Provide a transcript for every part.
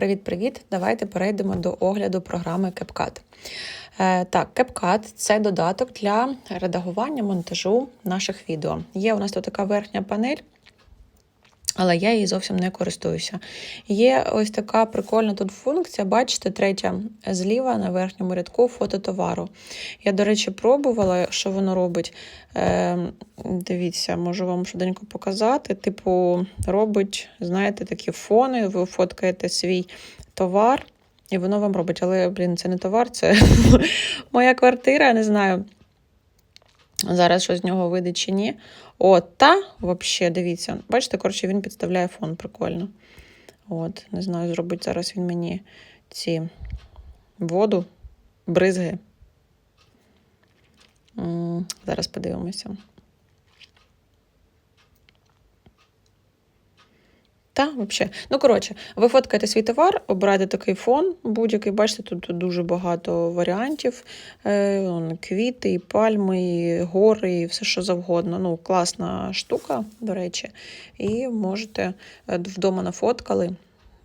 Привіт-привіт! Давайте перейдемо до огляду програми CapCut. Е, так, CapCut – це додаток для редагування монтажу наших відео. Є у нас тут така верхня панель, але я її зовсім не користуюся. Є ось така прикольна тут функція, бачите, третя зліва на верхньому рядку фото товару. Я, до речі, пробувала, що воно робить. Е, Дивіться, можу вам швиденько показати. Типу, робить, знаєте, такі фони, ви фоткаєте свій товар, і воно вам робить. Але, блін, це не товар, це моя квартира, я не знаю. Зараз що з нього вийде чи ні. От, та, взагалі, дивіться. Бачите, коротше, він підставляє фон прикольно. От, не знаю, зробить зараз він мені ці воду, бризги. Зараз подивимося. Та, взагалі. Ну, коротше, ви фоткаєте свій товар, обираєте такий фон будь-який. Бачите, тут дуже багато варіантів. Е, квіти, і пальми, і гори, і все що завгодно. Ну, класна штука, до речі. І можете е, вдома нафоткали,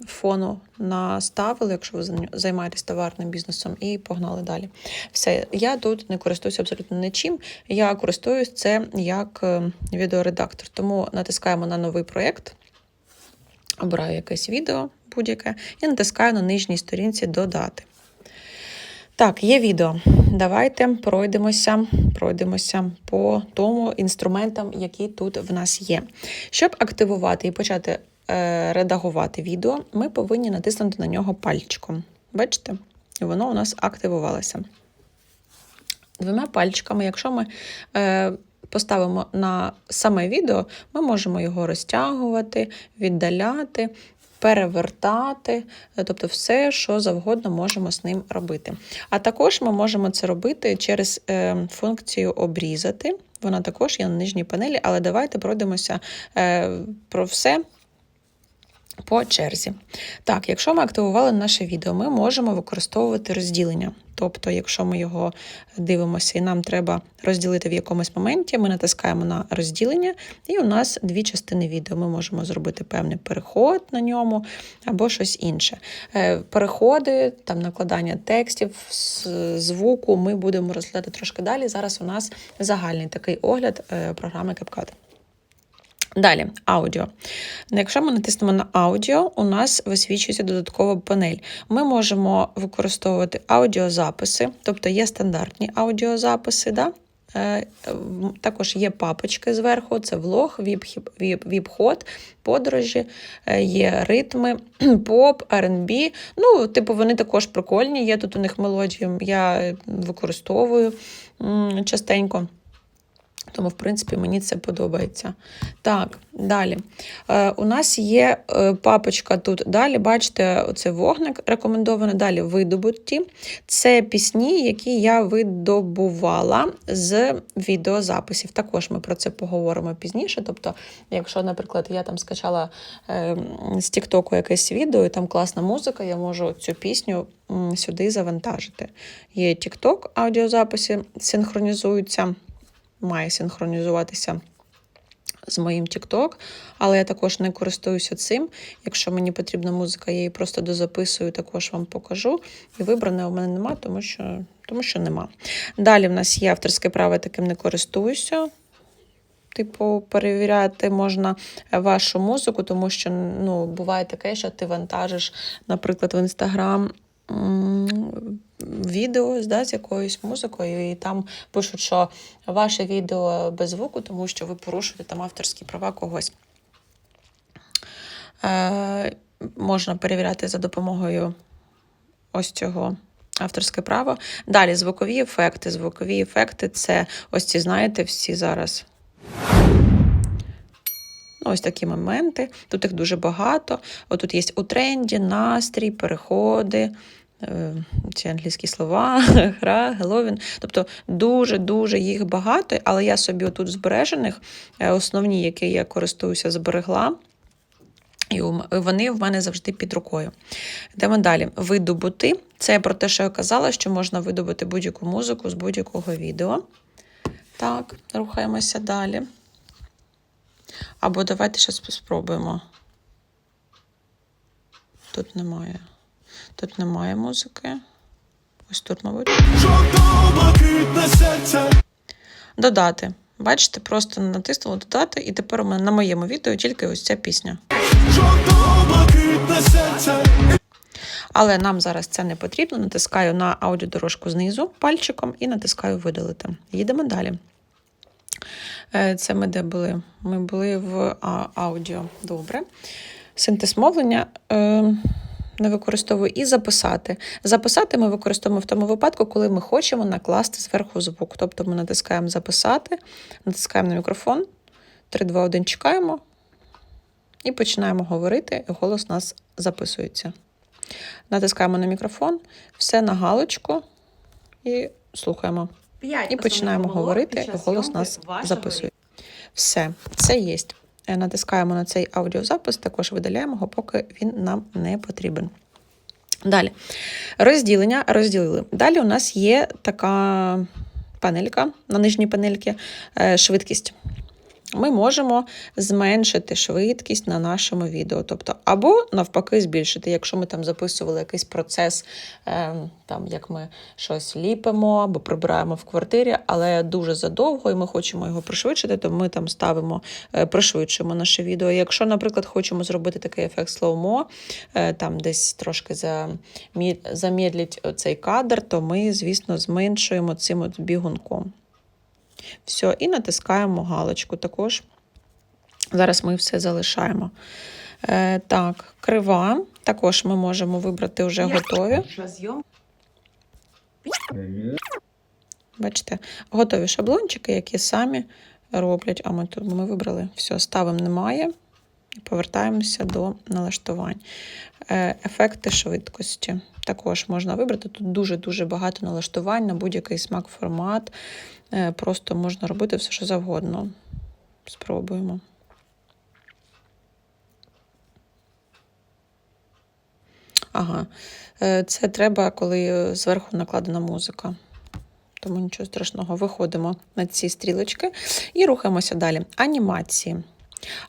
фону наставили, якщо ви займаєтесь товарним бізнесом, і погнали далі. Все, я тут не користуюся абсолютно нічим. Я користуюсь це як е, відеоредактор. Тому натискаємо на новий проєкт. Обираю якесь відео будь-яке і натискаю на нижній сторінці Додати. Так, є відео. Давайте пройдемося, пройдемося по тому інструментам, які тут в нас є. Щоб активувати і почати е, редагувати відео, ми повинні натиснути на нього пальчиком. Бачите? І воно у нас активувалося. Двома пальчиками, якщо ми е, поставимо на саме відео, ми можемо його розтягувати, віддаляти, перевертати, е, тобто все, що завгодно можемо з ним робити. А також ми можемо це робити через е, функцію обрізати. Вона також є на нижній панелі, але давайте пройдемося е, про все по черзі. Так, якщо ми активували наше відео, ми можемо використовувати розділення. Тобто, якщо ми його дивимося і нам треба розділити в якомусь моменті, ми натискаємо на розділення, і у нас дві частини відео. Ми можемо зробити певний переход на ньому або щось інше. Е, Переходи, там накладання текстів, звуку ми будемо розглядати трошки далі. Зараз у нас загальний такий огляд е, програми CapCut. Далі, аудіо. Якщо ми натиснемо на аудіо, у нас висвічується додаткова панель. Ми можемо використовувати аудіозаписи, тобто є стандартні аудіозаписи. Да? Е, Також є папочки зверху, це влог, віп-ход, подорожі, е, є ритми, поп, R&B. Ну, типу, вони також прикольні. Є тут у них мелодії, я використовую частенько. Тому, в принципі, мені це подобається. Так, далі. Е, у нас є е, папочка тут. Далі, бачите, оце вогник рекомендований. Далі видобуті. Це пісні, які я видобувала з відеозаписів. Також ми про це поговоримо пізніше. Тобто, якщо, наприклад, я там скачала е, з Тіктоку якесь відео, і там класна музика, я можу цю пісню сюди завантажити. Є Тікток, аудіозаписи синхронізуються має синхронізуватися з моїм TikTok, але я також не користуюся цим. Якщо мені потрібна музика, я її просто дозаписую, також вам покажу. І вибране у мене нема, тому що, тому що нема. Далі в нас є авторське право, таким не користуюся. Типу, перевіряти можна вашу музику, тому що ну, буває таке, що ти вантажиш, наприклад, в інстаграм відео да, з якоюсь музикою, і там пишуть, що ваше відео без звуку, тому що ви порушуєте там авторські права когось. Е, можна перевіряти за допомогою ось цього. Авторське право. Далі звукові ефекти. Звукові ефекти це ось ці, знаєте, всі зараз. Ну, ось такі моменти. Тут їх дуже багато. Отут є у тренді, настрій, переходи, ці англійські слова, гра, Геловін. Тобто дуже-дуже їх багато, але я собі отут збережених, е, основні, які я користуюся, зберегла. І вони в мене завжди під рукою. Йдемо далі. Видобути. Це про те, що я казала, що можна видобути будь-яку музику з будь-якого відео. Так, рухаємося далі. Або давайте ще спробуємо. Тут немає. Тут немає музики. Ось тут, мабуть. Додати. Бачите, просто натиснула додати, і тепер у мене на моєму відео тільки ось ця пісня. Але нам зараз це не потрібно. Натискаю на аудіодорожку знизу пальчиком і натискаю видалити. Їдемо далі. Е, Це ми де були? Ми були в аудіо. Добре. Синтез мовлення е, не використовую і записати. Записати ми використовуємо в тому випадку, коли ми хочемо накласти зверху звук. Тобто ми натискаємо записати, натискаємо на мікрофон, 3, 2, 1 чекаємо і починаємо говорити, і голос у нас записується. Натискаємо на мікрофон, все на галочку і слухаємо. І починаємо говорити, і голос нас записує. Все, це є. Е, Натискаємо на цей аудіозапис, також видаляємо його, поки він нам не потрібен. Далі. Розділення розділили. Далі у нас є така панелька на нижній панельці е, швидкість. Ми можемо зменшити швидкість на нашому відео, тобто або навпаки збільшити, якщо ми там записували якийсь процес, е, там як ми щось ліпимо або прибираємо в квартирі, але дуже задовго, і ми хочемо його пришвидшити, то ми там ставимо, е, пришвидшуємо наше відео. Якщо, наприклад, хочемо зробити такий ефект слоумо, е, там десь трошки замі- замедліть цей кадр, то ми, звісно, зменшуємо цим от бігунком. Все, і натискаємо галочку також. Зараз ми все залишаємо. Е, так, крива. Також ми можемо вибрати вже готові. Бачите, готові шаблончики, які самі роблять. А ми тут ми вибрали все, ставимо немає. Повертаємося до налаштувань. Е, Ефекти швидкості. Також можна вибрати. Тут дуже-дуже багато налаштувань на будь-який смак формат. Е, Просто можна робити все, що завгодно. Спробуємо. Ага, Е, це треба, коли зверху накладена музика. Тому нічого страшного. Виходимо на ці стрілочки і рухаємося далі. Анімації.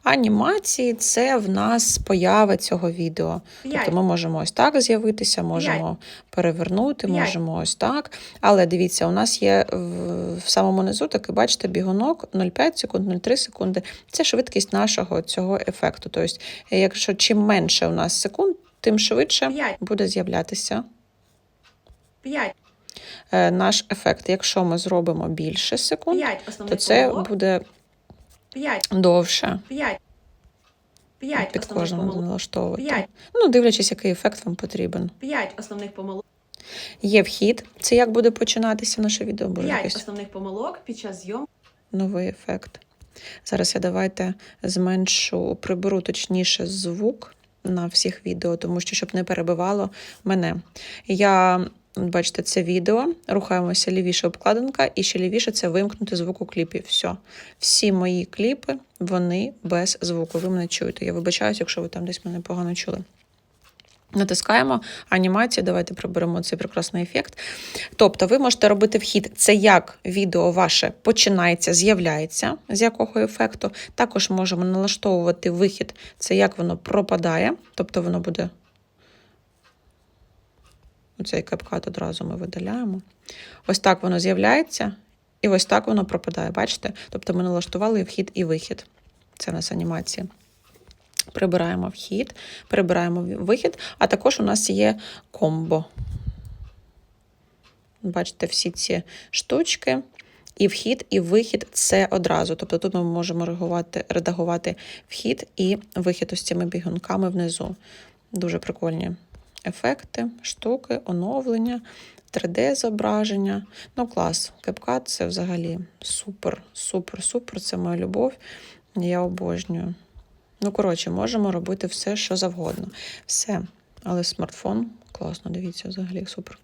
Анімації це в нас поява цього відео. Тобто ми можемо ось так з'явитися, можемо перевернути, можемо ось так. Але дивіться, у нас є в, самому низу такий, бачите, бігунок 0,5 секунд, 0,3 секунди. Це швидкість нашого цього ефекту. Тобто, якщо чим менше у нас секунд, тим швидше буде з'являтися 5, е, наш ефект. Якщо ми зробимо більше секунд, 5 то це буде 5, довше. 5, 5 Під помилок, налаштовувати. П'ять. Ну, дивлячись, який ефект вам потрібен. 5 основних помилок, Є вхід. Це як буде починатися наше відео, буде 5 якийсь основних помилок під час зйомки, новий ефект. Зараз я давайте зменшу, приберу точніше звук на всіх відео, тому що щоб не перебивало мене. Я, бачите, це відео, рухаємося лівіше обкладинка, і ще лівіше це вимкнути звук у кліпі. Все. Всі мої кліпи, вони без звуку. Ви мене чуєте. Я вибачаюся, якщо ви там десь мене погано чули. Натискаємо анімацію, давайте приберемо цей прекрасний ефект. Тобто, ви можете робити вхід, це як відео ваше починається, з'являється, з якого ефекту. Також можемо налаштовувати вихід, це як воно пропадає, тобто воно буде. Оцей капкат одразу ми видаляємо. Ось так воно з'являється, і ось так воно пропадає. Бачите? Тобто ми налаштували вхід і вихід. Це в нас анімація. Прибираємо вхід, прибираємо вихід, а також у нас є комбо. Бачите, всі ці штучки. І вхід, і вихід це одразу. Тобто тут ми можемо редагувати, редагувати вхід і вихід ось цими бігунками внизу. Дуже прикольні ефекти, штуки, оновлення, 3D-зображення. Ну, клас. CapCut це взагалі супер, супер, супер. Це моя любов. Я обожнюю. Ну, коротше, можемо робити все, що завгодно. Все. Але смартфон класно, дивіться, взагалі супер.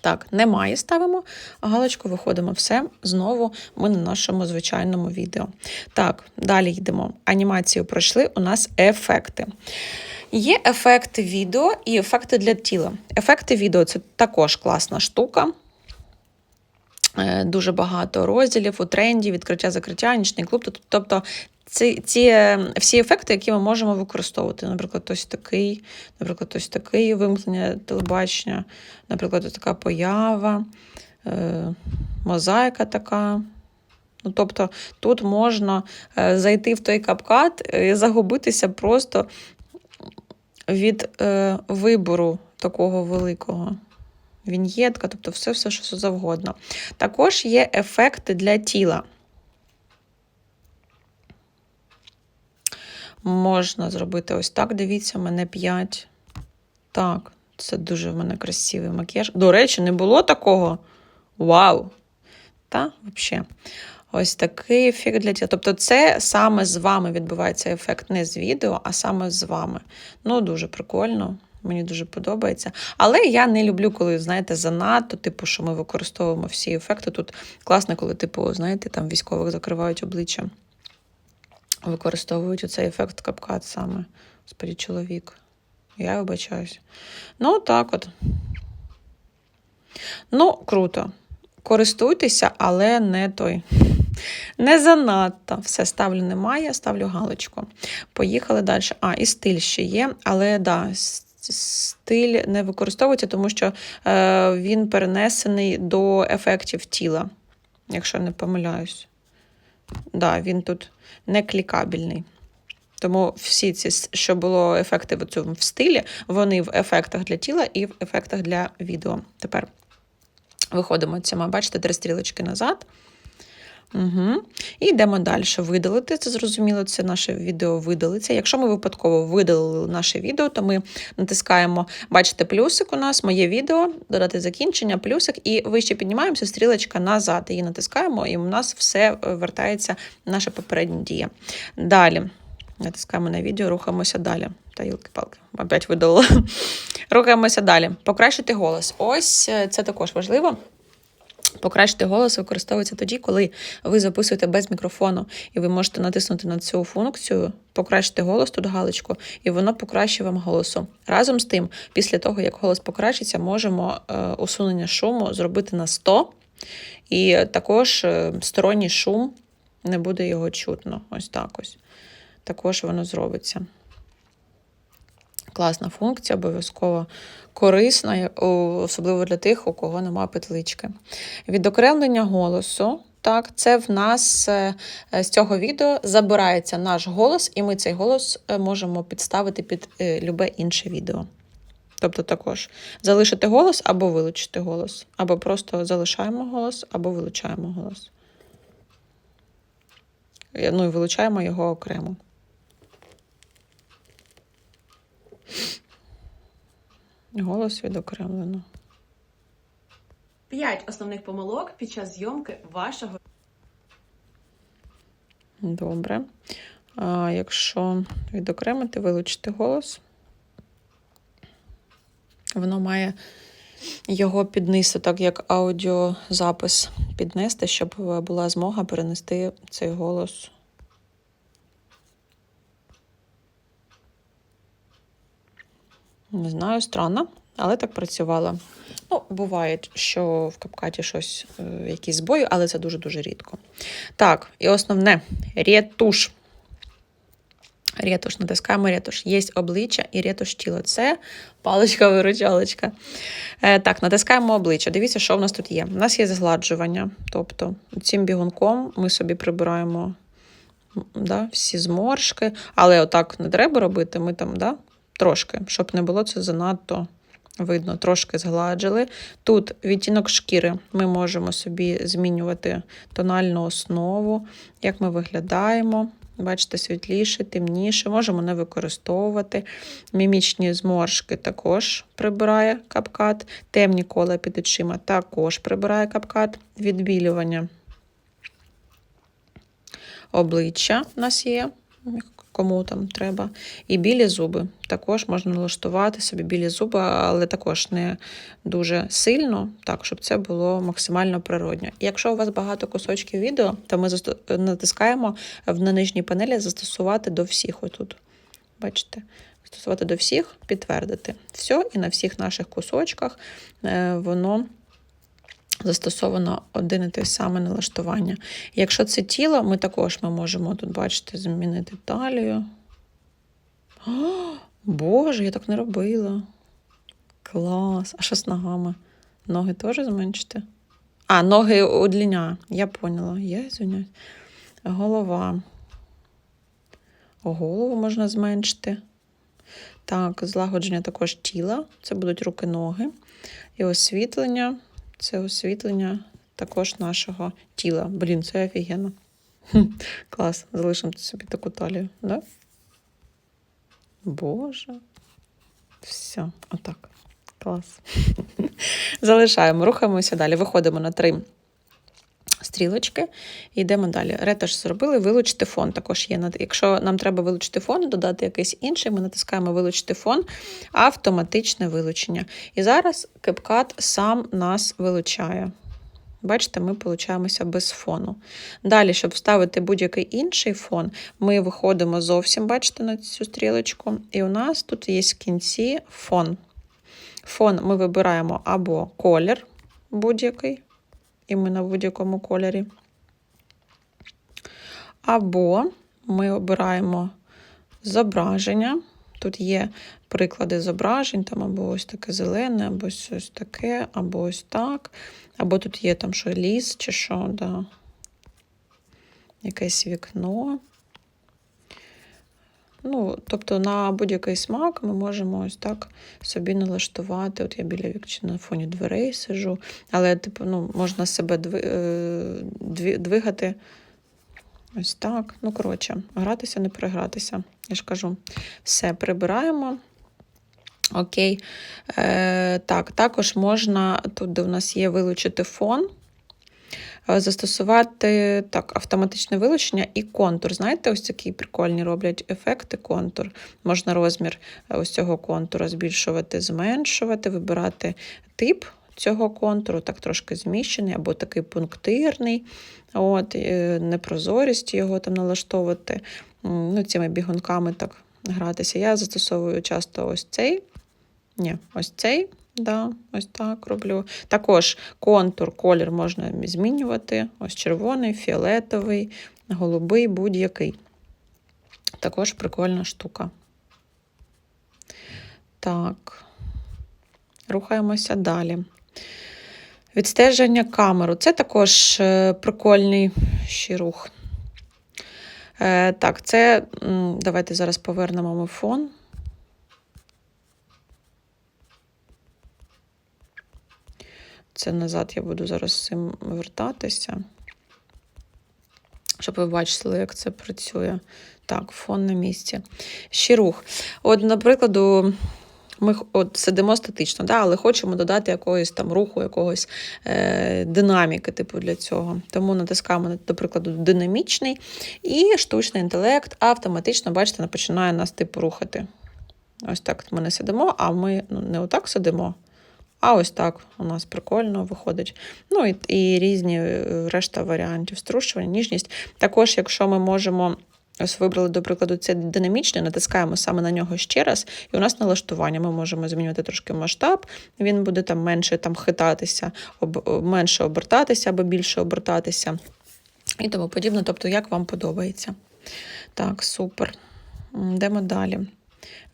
Так, немає, ставимо галочку, виходимо все. Знову ми на нашому звичайному відео. Так, далі йдемо. Анімацію пройшли, у нас ефекти. Є ефекти відео і ефекти для тіла. Ефекти відео це також класна штука. Е, Дуже багато розділів у тренді, відкриття, закриття, нічний клуб. Тобто ці, ці е, всі ефекти, які ми можемо використовувати. Наприклад, ось такий, наприклад, ось такий вимкнення телебачення, наприклад, ось така поява, е, мозаїка така. Ну, тобто тут можна зайти в той капкат і загубитися просто від е, вибору такого великого. Віньєтка, тобто все, все, що завгодно. Також є ефекти для тіла. Можна зробити ось так. Дивіться, в мене 5. Так, це дуже в мене красивий макіяж. До речі, не було такого. Вау! Та, взагалі. Ось такий ефект для тіла. Тобто, це саме з вами відбувається ефект, не з відео, а саме з вами. Ну, дуже прикольно. Мені дуже подобається. Але я не люблю, коли, знаєте, занадто, типу, що ми використовуємо всі ефекти. Тут класно, коли, типу, знаєте, там військових закривають обличчя. Використовують оцей ефект капкат саме. Господі, чоловік. Я вибачаюсь. Ну, так от. Ну, круто. Користуйтеся, але не той. Не занадто. Все, ставлю немає, ставлю галочку. Поїхали далі. А, і стиль ще є, але да, стиль не використовується, тому що е, він перенесений до ефектів тіла, якщо не помиляюсь. Да, він тут не клікабельний. Тому всі ці, що було ефекти в цьому в стилі, вони в ефектах для тіла і в ефектах для відео. Тепер виходимо цими, бачите, три стрілочки назад. Угу. І йдемо далі. Видалити. Це зрозуміло, це наше відео видалиться. Якщо ми випадково видалили наше відео, то ми натискаємо, бачите, плюсик у нас, моє відео, додати закінчення, плюсик, і вище піднімаємося, стрілочка назад. Її натискаємо, і у нас все е, вертається наша попередня дія. Далі. Натискаємо на відео, рухаємося далі. Та юлки-палки, опять видалила. Рухаємося далі. Покращити голос. Ось е, це також важливо. Покращити голос використовується тоді, коли ви записуєте без мікрофону, і ви можете натиснути на цю функцію, покращити голос тут галочку, і воно покращить вам голосу. Разом з тим, після того, як голос покращиться, можемо е, усунення шуму зробити на 100, і також е, сторонній шум не буде його чутно. Ось так ось. Також воно зробиться. Класна функція, обов'язково корисна, особливо для тих, у кого немає петлички. Відокремлення голосу. Так, це в нас е, е, з цього відео забирається наш голос, і ми цей голос е, можемо підставити під любе інше відео. Тобто також залишити голос або вилучити голос, або просто залишаємо голос, або вилучаємо голос. Ну і вилучаємо його окремо. Голос відокремлено. П'ять основних помилок під час зйомки вашого Добре. А якщо відокремити, вилучити голос, воно має його піднести, так як аудіозапис піднести, щоб була змога перенести цей голос. Не знаю, странно, але так працювала. Ну, буває, що в капкаті щось, е, якісь збої, але це дуже-дуже рідко. Так, і основне ретуш. Ретуш, натискаємо ретуш. Є обличчя і ретуш тіла. Це паличка-виручалочка. Е, так, натискаємо обличчя. Дивіться, що в нас тут є. У нас є згладжування. Тобто цим бігунком ми собі прибираємо да, всі зморшки. Але отак не треба робити. Ми там, да, трошки, щоб не було це занадто видно, трошки згладжили. Тут відтінок шкіри ми можемо собі змінювати тональну основу, як ми виглядаємо. Бачите, світліше, темніше, можемо не використовувати. Мімічні зморшки також прибирає капкат. Темні кола під очима також прибирає капкат. Відбілювання обличчя у нас є, кому там треба. І білі зуби. Також можна налаштувати собі білі зуби, але також не дуже сильно, так, щоб це було максимально природньо. І якщо у вас багато кусочків відео, то ми натискаємо на нижній панелі застосувати до всіх отут. Бачите? Застосувати до всіх, підтвердити. Все, і на всіх наших кусочках е, воно застосовано один і те саме налаштування. Якщо це тіло, ми також ми можемо тут, бачите, змінити талію. О, Боже, я так не робила. Клас. А що з ногами? Ноги теж зменшити? А, ноги удліня. Я поняла. Я звиняюсь. Голова. Голову можна зменшити. Так, злагодження також тіла. Це будуть руки-ноги. І освітлення. Це освітлення також нашого тіла. Блін, це офігенно. Клас. Залишимо собі таку талію, да? Боже. Все, отак. Клас. Залишаємо, рухаємося далі. Виходимо на три стрілочки і йдемо далі. Ретаж зробили, вилучити фон. Також є. Якщо нам треба вилучити фон, додати якийсь інший, ми натискаємо вилучити фон, автоматичне вилучення. І зараз CapCut сам нас вилучає. Бачите, ми получаємося без фону. Далі, щоб вставити будь-який інший фон, ми виходимо зовсім, бачите, на цю стрілочку, і у нас тут є в кінці фон. Фон ми вибираємо або колір будь-який, і ми на будь-якому кольорі. Або ми обираємо зображення. Тут є приклади зображень, там або ось таке зелене, або ось таке, або ось так. Або тут є там що ліс чи що, да. якесь вікно. Ну, тобто на будь-який смак ми можемо ось так собі налаштувати. От я біля вікчі на фоні дверей сижу, але типу, ну, можна себе е, двигати ось так. Ну, коротше, гратися, не перегратися. Я ж кажу, все прибираємо. Окей. Е, так, також можна, тут, де в нас є вилучити фон, застосувати так, автоматичне вилучення і контур. Знаєте, ось такі прикольні роблять ефекти контур. Можна розмір е, ось цього контура збільшувати, зменшувати, вибирати тип цього контуру, так трошки зміщений, або такий пунктирний, от, е, непрозорість його там налаштовувати. Ну, цими бігунками так гратися. Я застосовую часто ось цей. Ні, ось цей, да, ось так роблю. Також контур, колір можна змінювати. Ось червоний, фіолетовий, голубий, будь-який. Також прикольна штука. Так, рухаємося далі. Відстеження камеру. Це також е, прикольний ще рух. Е, Так, це давайте зараз повернемо ми фон. Це назад я буду зараз цим вертатися, щоб ви бачили, як це працює. Так, фон на місці. Ще рух. От, наприклад, ми от сидимо статично, да, але хочемо додати якогось там руху, якогось е, динаміки, типу, для цього. Тому натискаємо, до прикладу, динамічний, і штучний інтелект автоматично, бачите, починає нас типу рухати. Ось так ми не сидимо, а ми ну, не отак сидимо, а ось так у нас прикольно виходить. Ну і, і різні е, решта варіантів струшування, ніжність. Також, якщо ми можемо. Ось вибрали, до прикладу, це динамічне, натискаємо саме на нього ще раз, і у нас налаштування. Ми можемо змінювати трошки масштаб, він буде там менше там хитатися, об, менше обертатися або більше обертатися і тому подібне. Тобто, як вам подобається. Так, супер. Йдемо далі.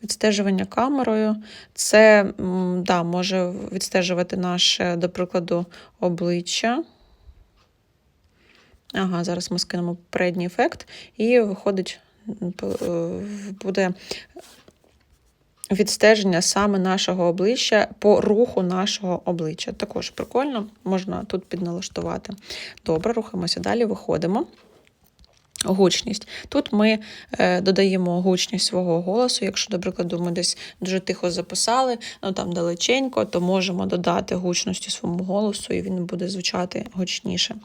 Відстежування камерою. Це да, може відстежувати наше, до прикладу, обличчя. Ага, зараз ми скинемо передній ефект, і виходить, е, буде відстеження саме нашого обличчя по руху нашого обличчя. Також прикольно, можна тут підналаштувати. Добре, рухаємося далі, виходимо. Гучність. Тут ми е, додаємо гучність свого голосу. Якщо, до прикладу, ми десь дуже тихо записали, ну там далеченько, то можемо додати гучності своєму голосу, і він буде звучати гучніше.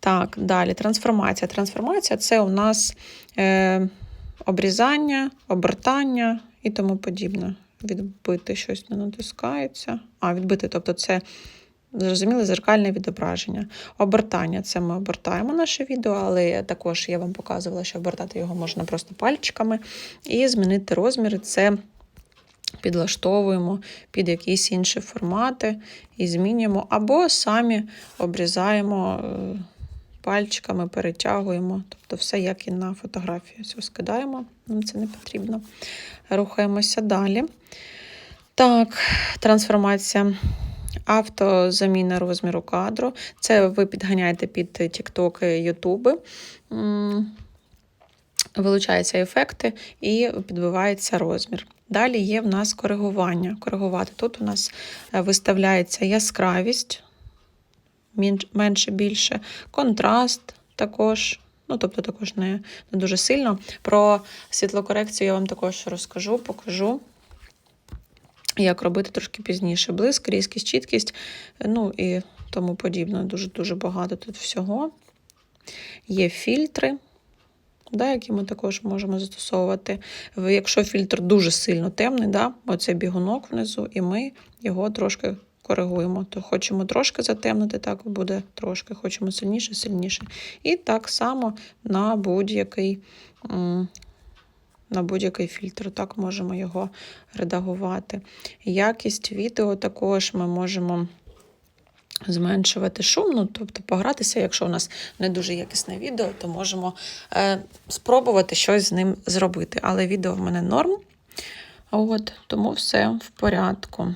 Так, далі трансформація. Трансформація це у нас е, обрізання, обертання і тому подібне. Відбити щось не натискається. А, відбити, тобто це. Зрозуміло, зеркальне відображення. Обертання це ми обертаємо наше відео, але також я вам показувала, що обертати його можна просто пальчиками. І змінити розміри це підлаштовуємо під якісь інші формати і змінюємо, або самі обрізаємо е, пальчиками, перетягуємо. Тобто все як і на фотографії. Все скидаємо, нам це не потрібно. Рухаємося далі. Так, трансформація. Автозаміна розміру кадру. Це ви підганяєте під TikTok, YouTube. Вилучаються ефекти і підбивається розмір. Далі є в нас коригування. Коригувати. Тут у нас е, виставляється яскравість, менше більше, контраст також. Ну, тобто також не, не дуже сильно. Про світлокорекцію я вам також розкажу, покажу. Як робити трошки пізніше. Блиск, різкість, чіткість, ну і тому подібне. Дуже-дуже багато тут всього. Є фільтри, да, які ми також можемо застосовувати. Якщо фільтр дуже сильно темний, да, оце бігунок внизу, і ми його трошки коригуємо. То хочемо трошки затемнити, так буде трошки, хочемо сильніше, сильніше. І так само на будь-який. На будь-який фільтр, так можемо його редагувати. Якість відео також ми можемо зменшувати шум, ну, тобто погратися, якщо у нас не дуже якісне відео, то можемо е, спробувати щось з ним зробити. Але відео в мене норм. От, тому все в порядку.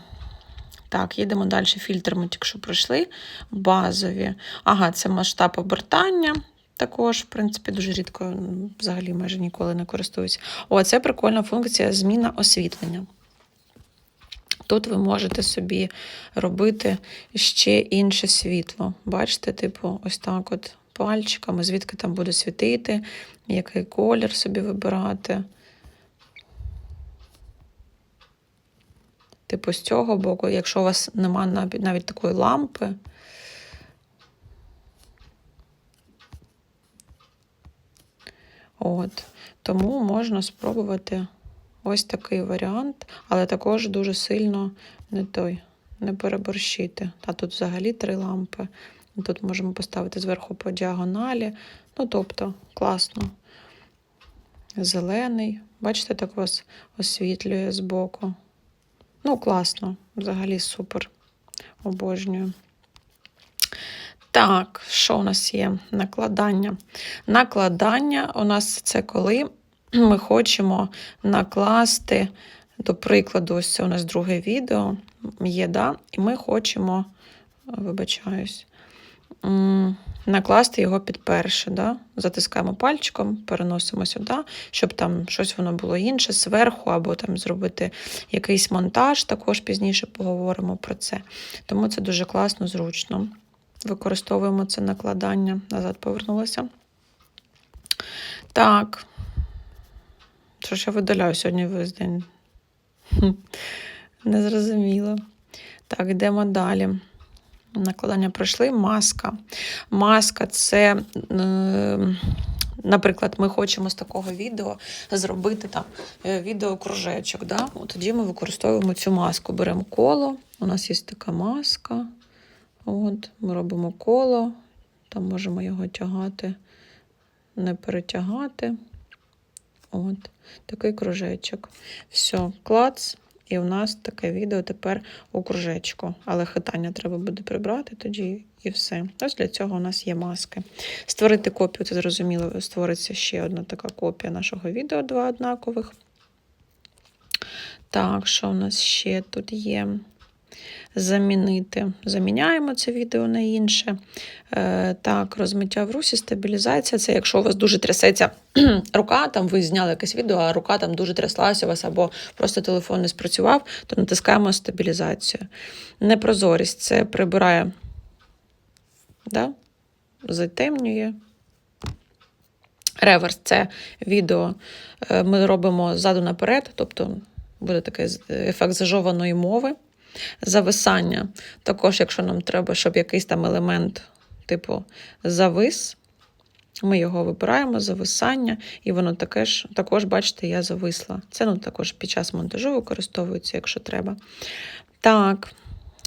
Так, їдемо далі. Фільтр ми тільки що пройшли. Базові. Ага, це масштаб обертання. Також, в принципі, дуже рідко, взагалі майже ніколи не користуюся. О, це прикольна функція зміна освітлення. Тут ви можете собі робити ще інше світло. Бачите, типу, ось так от пальчиками, звідки там буде світити, який колір собі вибирати. Типу, з цього боку, якщо у вас нема навіть, навіть такої лампи. От. Тому можна спробувати ось такий варіант, але також дуже сильно не той, не переборщити. А тут взагалі три лампи. Тут можемо поставити зверху по діагоналі. Ну, тобто, класно. Зелений. Бачите, так вас освітлює збоку. Ну, класно, взагалі супер. Обожнюю. Так, що у нас є? Накладання. Накладання у нас це коли ми хочемо накласти, до прикладу, ось це у нас друге відео є, да? і ми хочемо, вибачаюсь, накласти його під перше. Да? Затискаємо пальчиком, переносимо сюди, щоб там щось воно було інше зверху, або там зробити якийсь монтаж, також пізніше поговоримо про це. Тому це дуже класно, зручно. Використовуємо це накладання. Назад повернулося. Так. Що ж я видаляю сьогодні весь день? Не зрозуміло. Так, йдемо далі. Накладання пройшли. Маска. Маска це, е, наприклад, ми хочемо з такого відео зробити там е, відеокружечок. Да? Тоді ми використовуємо цю маску. Беремо коло. У нас є така маска. От, ми робимо коло, там можемо його тягати, не перетягати. От, такий кружечок. Все, клац. І у нас таке відео тепер у кружечку. Але хитання треба буде прибрати тоді і все. Ось для цього у нас є маски. Створити копію, це зрозуміло, створиться ще одна така копія нашого відео, два однакових. Так, що у нас ще тут є? Замінити. Заміняємо це відео на інше. Е, так, розмиття в русі, стабілізація. Це якщо у вас дуже трясеться рука, там ви зняли якесь відео, а рука там дуже тряслася у вас, або просто телефон не спрацював, то натискаємо стабілізацію. Непрозорість це прибирає, да? затемнює. Реверс це відео е, ми робимо ззаду наперед, тобто буде такий ефект зажованої мови. Зависання. Також, якщо нам треба, щоб якийсь там елемент, типу, завис, ми його вибираємо, зависання, і воно таке ж, також, бачите, я зависла. Це ну, також під час монтажу використовується, якщо треба. Так,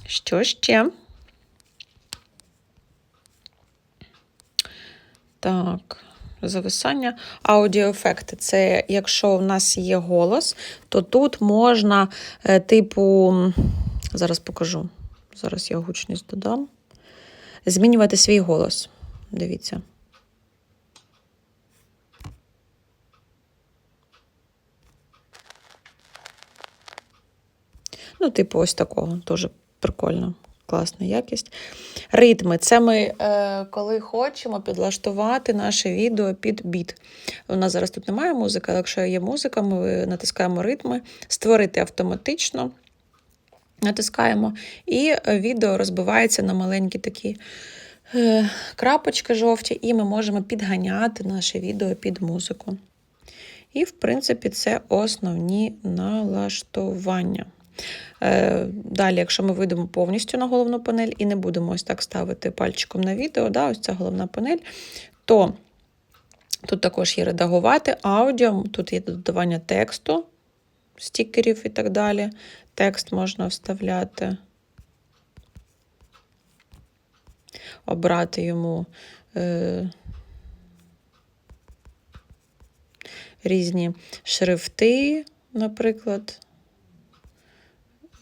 що ще? Так, зависання. Аудіоефекти це якщо в нас є голос, то тут можна, е, типу, зараз покажу. Зараз я гучність додам. Змінювати свій голос. Дивіться. Ну, типу, ось такого. Теж прикольно, класна якість. Ритми. Це ми, е, коли хочемо підлаштувати наше відео під біт. У нас зараз тут немає музики, але якщо є музика, ми натискаємо ритми, створити автоматично. Натискаємо, і е, відео розбивається на маленькі такі е, крапочки жовті, і ми можемо підганяти наше відео під музику. І, в принципі, це основні налаштування. Е, Далі, якщо ми вийдемо повністю на головну панель і не будемо ось так ставити пальчиком на відео, да, ось ця головна панель, то тут також є редагувати аудіо, тут є додавання тексту, стікерів і так далі. Текст можна вставляти, обрати йому е, різні шрифти, наприклад,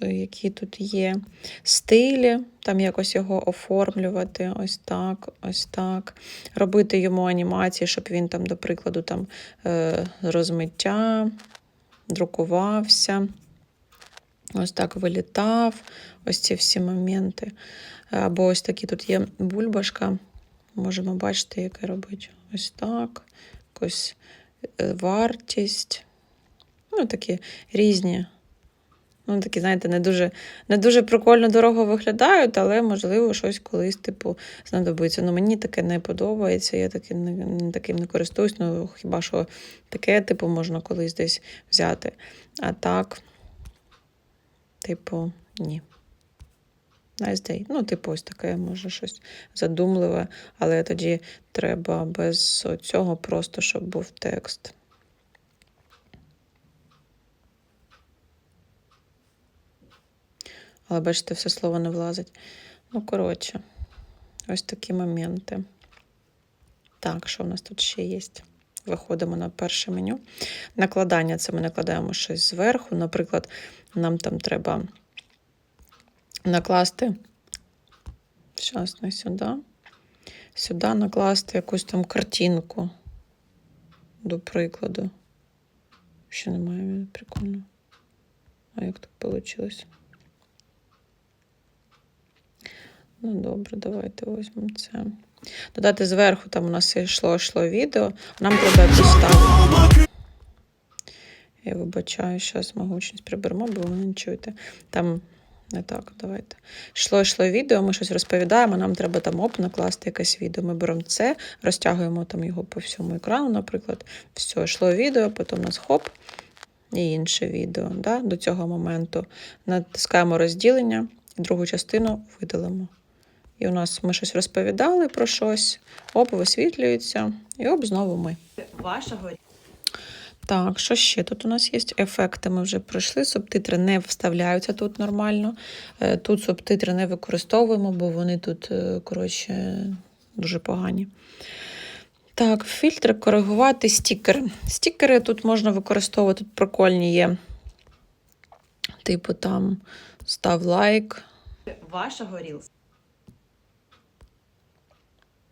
які тут є, стилі, там якось його оформлювати, ось так, ось так. Робити йому анімації, щоб він там, до прикладу, там е, розмиття, друкувався. Ось так вилітав, ось ці всі моменти. Або ось такі тут є бульбашка. Можемо бачити, яке робить. Ось так. Якось е, вартість. Ну, такі різні. Ну, такі, знаєте, не дуже, не дуже прикольно дорого виглядають, але, можливо, щось колись, типу, знадобиться. Ну, мені таке не подобається, я таки не, не- таким не користуюсь. Ну, хіба що таке, типу, можна колись десь взяти. А так. Типу, ні. Nice. Ну, типу, ось таке, може, щось задумливе, але тоді треба без цього просто, щоб був текст. Але бачите, все слово не влазить. Ну, коротше, ось такі моменти. Так, що в нас тут ще є? Виходимо на перше меню. Накладання це ми накладаємо щось зверху. Наприклад, нам там треба накласти. Зараз не сюди. Сюди накласти якусь там картинку. До прикладу. Ще немає прикольно. А як так вийшло? Ну, добре, давайте візьмемо це. Додати зверху, там у нас йшло, йшло відео. Нам треба поставити. Я вибачаю, зараз могучність приберемо, бо ви не чуєте. Там не так, давайте. Йшло, йшло відео, ми щось розповідаємо, нам треба там оп, накласти якесь відео. Ми беремо це, розтягуємо там його по всьому екрану, наприклад. Все, йшло відео, потім у нас хоп, і інше відео. Да? До цього моменту натискаємо розділення, другу частину видалимо. І у нас ми щось розповідали про щось, оп, висвітлюється, і оп, знову ми. вашого Так, що ще тут у нас є? Ефекти ми вже пройшли. Субтитри не вставляються тут нормально. Е, Тут субтитри не використовуємо, бо вони тут, е, коротше, дуже погані. Так, фільтри коригувати стікери. Стікери тут можна використовувати, тут прикольні є. Типу там став лайк. вашого Reels.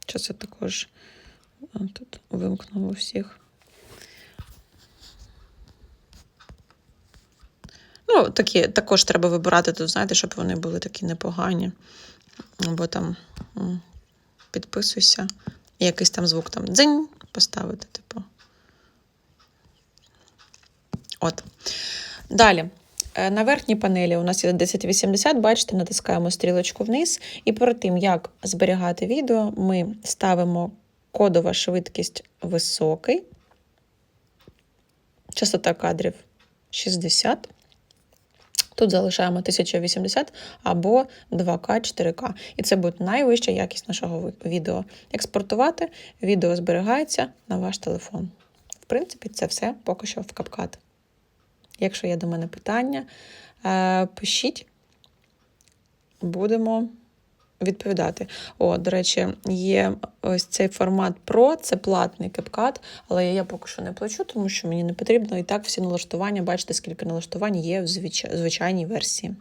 Зараз я також тут вимкнула у всіх. Ну, такі також треба вибирати тут, знаєте, щоб вони були такі непогані. Або там підписуйся. І якийсь там звук там дзинь поставити, типу. От. Далі. Е, На верхній панелі у нас є 1080, бачите, натискаємо стрілочку вниз. І перед тим, як зберігати відео, ми ставимо кодова швидкість високий, частота кадрів 60. Тут залишаємо 1080 або 2К 4К. І це буде найвища якість нашого відео. Експортувати, відео зберігається на ваш телефон. В принципі, це все поки що в CapCut. Якщо є до мене питання, е, пишіть, будемо відповідати. О, до речі, є ось цей формат Pro, це платний кепкат, але я поки що не плачу, тому що мені не потрібно. І так всі налаштування, бачите, скільки налаштувань є в звичайній версії.